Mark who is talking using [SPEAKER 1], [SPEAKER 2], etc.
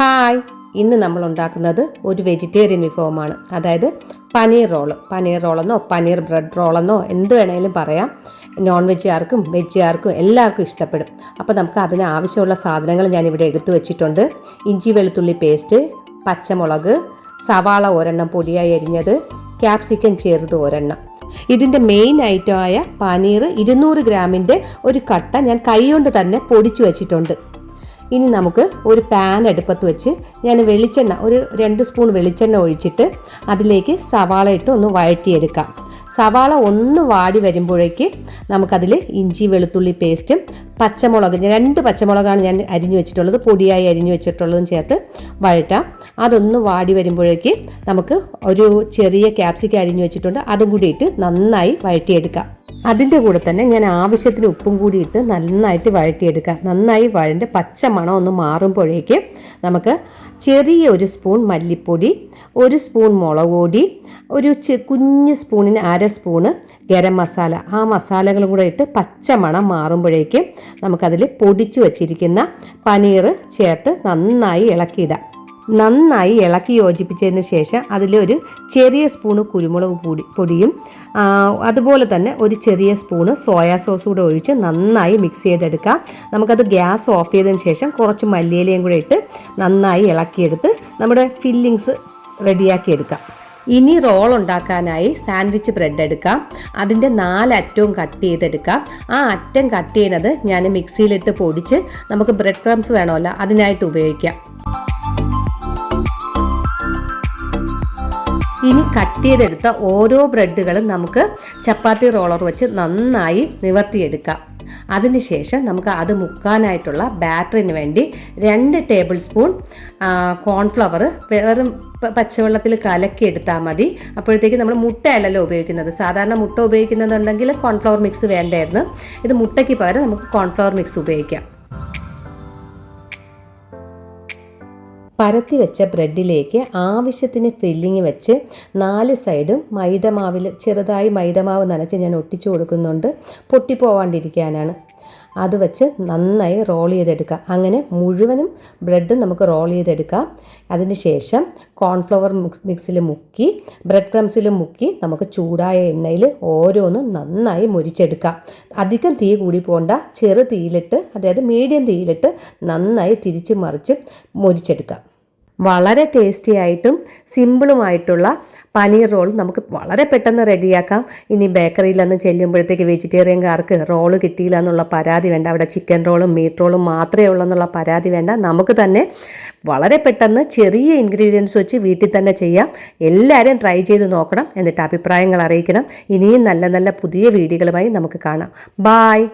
[SPEAKER 1] Hi. ഇന്ന് നമ്മൾ ഉണ്ടാക്കുന്നത് ഒരു വെജിറ്റേറിയൻ വിഭവമാണ്. അതായത് പനീർ റോൾ. പനീർ റോളെന്നോ പനീർ ബ്രെഡ് റോളെന്നോ എന്ത് വേണമെങ്കിലും പറയാം. നോൺ വെജുകാർക്കും വെജുകാർക്കും എല്ലാവർക്കും ഇഷ്ടപ്പെടും. അപ്പോൾ നമുക്ക് അതിന് ആവശ്യമുള്ള സാധനങ്ങൾ ഞാനിവിടെ എടുത്തു വെച്ചിട്ടുണ്ട്. ഇഞ്ചി വെളുത്തുള്ളി പേസ്റ്റ് പച്ചമുളക് സവാള ഒരെണ്ണം പൊടിയായി അരിഞ്ഞത് ക്യാപ്സിക്കൻ ചേർത്ത് ഒരെണ്ണം. ഇതിന്റെ മെയിൻ ഐറ്റമായ പനീർ ഇരുന്നൂറ് ഗ്രാമിന്റെ ഒരു കട്ട ഞാൻ കൈകൊണ്ട് തന്നെ പൊടിച്ചു വെച്ചിട്ടുണ്ട്. ഇനി നമുക്ക് ഒരു പാൻ അടുപ്പത്ത് വെച്ച് ഞാൻ വെളിച്ചെണ്ണ ഒരു രണ്ട് സ്പൂൺ വെളിച്ചെണ്ണ ഒഴിച്ചിട്ട് അതിലേക്ക് സവാള ഇട്ട് ഒന്ന് വഴറ്റിയെടുക്കാം. സവാള ഒന്ന് വാടി വരുമ്പോഴേക്ക് നമുക്കതിൽ ഇഞ്ചി വെളുത്തുള്ളി പേസ്റ്റും പച്ചമുളക് രണ്ട് പച്ചമുളകാണ് ഞാൻ അരിഞ്ഞു വെച്ചിട്ടുള്ളത് പൊടിയായി അരിഞ്ഞു വെച്ചിട്ടുള്ളതും ചേർത്ത് വഴറ്റാം. അതൊന്ന് വാടി വരുമ്പോഴേക്ക് നമുക്ക് ഒരു ചെറിയ ക്യാപ്സിക്കം അരിഞ്ഞു വെച്ചിട്ടുണ്ട് അതും കൂടി ഇട്ട് നന്നായി വഴറ്റിയെടുക്കാം. അതിന്റെ കൂടെ തന്നെ ഞാൻ ആവശ്യത്തിന് ഉപ്പും കൂടി ഇട്ട് നന്നായിട്ട് വഴറ്റിയെടുക്കുക നന്നായി വഴന്റെ പച്ച മണം ഒന്ന് മാറുമ്പോഴേക്ക് നമുക്ക് ചെറിയ ഒരു സ്പൂൺ മല്ലിപ്പൊടി ഒരു സ്പൂൺ മുളക് പൊടി ഒരു കുഞ്ഞ് സ്പൂണിന് അര സ്പൂണ് ഗരം മസാല. ആ മസാലകളും കൂടെ ഇട്ട് പച്ച മണം മാറുമ്പോഴേക്കും നമുക്കതിൽ പൊടിച്ചു വച്ചിരിക്കുന്ന പനീർ ചേർത്ത് നന്നായി ഇളക്കിയിടാം. നന്നായി ഇളക്കി യോജിപ്പിച്ചതിന് ശേഷം അതിലൊരു ചെറിയ സ്പൂണ് കുരുമുളക് പൊടി പൊടിയും അതുപോലെ തന്നെ ഒരു ചെറിയ സ്പൂണ് സോയാ സോസ് കൂടെ ഒഴിച്ച് നന്നായി മിക്സ് ചെയ്തെടുക്കാം. നമുക്കത് ഗ്യാസ് ഓഫ് ചെയ്തതിന് ശേഷം കുറച്ച് മല്ലിയിലയും കൂടെ ഇട്ട് നന്നായി ഇളക്കിയെടുത്ത് നമ്മുടെ ഫില്ലിങ്സ് റെഡിയാക്കിയെടുക്കാം ഇനി റോൾ ഉണ്ടാക്കാനായി സാൻഡ്വിച്ച് ബ്രെഡ് എടുക്കാം. അതിന്റെ നാലറ്റവും കട്ട് ചെയ്തെടുക്കാം. ആ അറ്റം കട്ട് ചെയ്യുന്നത് ഞാൻ മിക്സിയിലിട്ട് പൊടിച്ച് നമുക്ക് ബ്രെഡ് ക്രംസ് വേണമല്ലോ അതിനായിട്ട് ഉപയോഗിക്കാം. ഇനി കട്ട് ചെയ്തെടുത്ത ഓരോ ബ്രെഡുകളും നമുക്ക് ചപ്പാത്തി റോളർ വെച്ച് നന്നായി നിവർത്തിയെടുക്കാം. അതിനുശേഷം നമുക്ക് അത് മുക്കാനായിട്ടുള്ള ബാറ്ററിന് വേണ്ടി രണ്ട് ടേബിൾ സ്പൂൺ കോൺഫ്ലവർ വെറും പച്ചവെള്ളത്തിൽ കലക്കി എടുത്താൽ മതി. അപ്പോഴത്തേക്ക് നമ്മൾ മുട്ടയല്ലല്ലോ ഉപയോഗിക്കുന്നത്. സാധാരണ മുട്ട ഉപയോഗിക്കുന്നുണ്ടെങ്കിൽ കോൺഫ്ലവർ മിക്സ് വേണ്ടായിരുന്നു. ഇത് മുട്ടയ്ക്ക് പകരം നമുക്ക് കോൺഫ്ലവർ മിക്സ് ഉപയോഗിക്കാം. പരത്തി വെച്ച ബ്രെഡിലേക്ക് ആവശ്യത്തിന് ഫില്ലിങ് വെച്ച് നാല് സൈഡും മൈദമാവിൽ ചെറുതായി മൈദമാവ് നനച്ച് ഞാൻ ഒട്ടിച്ചു കൊടുക്കുന്നുണ്ട്. പൊട്ടിപ്പോവാണ്ടിരിക്കാനാണ്. അത് വെച്ച് നന്നായി റോൾ ചെയ്തെടുക്കാം. അങ്ങനെ മുഴുവനും ബ്രെഡും നമുക്ക് റോൾ ചെയ്തെടുക്കാം. അതിന് ശേഷം കോൺഫ്ലവർ മിക്സിൽ മുക്കി ബ്രെഡ് ക്രംസിൽ മുക്കി നമുക്ക് ചൂടായ എണ്ണയിൽ ഓരോന്നും നന്നായി മുരിച്ചെടുക്കാം. അധികം തീ കൂടി പോകണ്ട ചെറു തീയിലിട്ട് അതായത് മീഡിയം തീയിലിട്ട് നന്നായി തിരിച്ച് മറിച്ച് മുരിച്ചെടുക്കാം. വളരെ ടേസ്റ്റി ആയിട്ടും സിമ്പിളുമായിട്ടുള്ള പനീർ റോൾ നമുക്ക് വളരെ പെട്ടെന്ന് റെഡിയാക്കാം ഇനി ബേക്കറിയിലൊന്ന് ചെല്ലുമ്പോഴത്തേക്ക് വെജിറ്റേറിയൻകാർക്ക് റോൾ കിട്ടിയില്ല എന്നുള്ള പരാതി വേണ്ട. അവിടെ ചിക്കൻ റോളും മീറ്റ് റോളും മാത്രമേ ഉള്ളൂ എന്നുള്ള പരാതി വേണ്ട. നമുക്ക് തന്നെ വളരെ പെട്ടെന്ന് ചെറിയ ഇൻഗ്രീഡിയൻസ് വെച്ച് വീട്ടിൽ തന്നെ ചെയ്യാം. എല്ലാവരും ട്രൈ ചെയ്ത് നോക്കണം. എന്നിട്ട് അഭിപ്രായങ്ങൾ അറിയിക്കണം. ഇനിയും നല്ല നല്ല പുതിയ വീഡിയോകളുമായി നമുക്ക് കാണാം. ബായ്